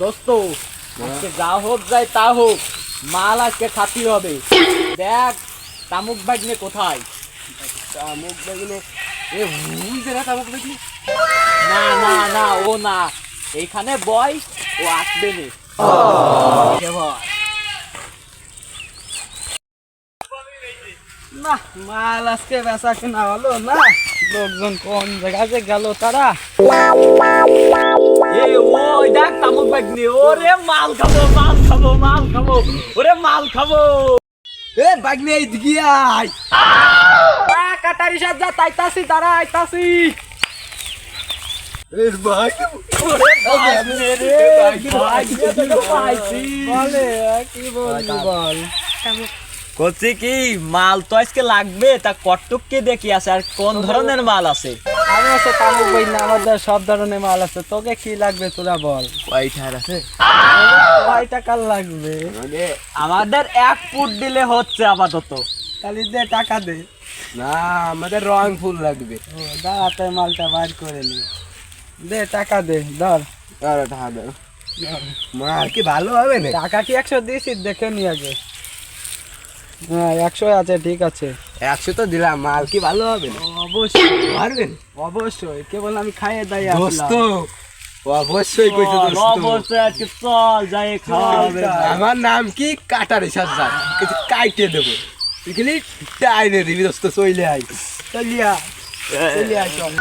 দোস্ত আজকে যা হোক যায় তা হোক মাল আজকে খাতি হবে। দেখ তামুক বাগনে কোথায়? তামুক বেগুনে? এ না তামুক বেগুনে? না না না ও না। এইখানে বয় ও আসবে নে। না মাল আজকে বেচা কেনা হলো না। লোকজন কোন জায়গায় গেল তারা? এ ওই দেখ তামুক ওরে মাল খাব মাল খাব মাল খাব ওরে মাল খাব। এ বাগনে এই দিকে আয়। কাটারি সাজ যা তাইতাছি তারা আইতাছি। কি মাল তো আজকে লাগবে তা কটুক কি দেখি আছে আর কোন ধরনের মাল আছে? আমি আছে তামুক বই না আমাদের সব ধরনের মাল আছে। তোকে কি লাগবে তোরা বল। কয়টার আছে? কয় টাকার লাগবে? মানে আমাদের এক ফুট দিলে হচ্ছে আপাতত। খালি দে টাকা দে। না আমাদের রং ফুল লাগবে। ও দাঁড়াতে মালটা বার করে নি। দে টাকা দে ধর। আর টাকা দাও মাল কি ভালো হবে না টাকা কি একশো দিয়েছি? দেখে নি আগে। হ্যাঁ একশো আছে ঠিক আছে। একশো তো দিলাম মাল কি ভালো হবে? অবশ্যই। পারবেন? অবশ্যই কেবল আমি খাইয়ে দাই দোস্ত অবশ্যই কইছো দোস্ত। অবশ্যই আজকে চল যাই খাওয়া হবে। আমার নাম কি? কাটারে সাজ্জাদ। কিছু কাইটে দেবো। এখানে টাইনে দিবি দোস্ত চইলে আই চলিয়া চলিয়া চল।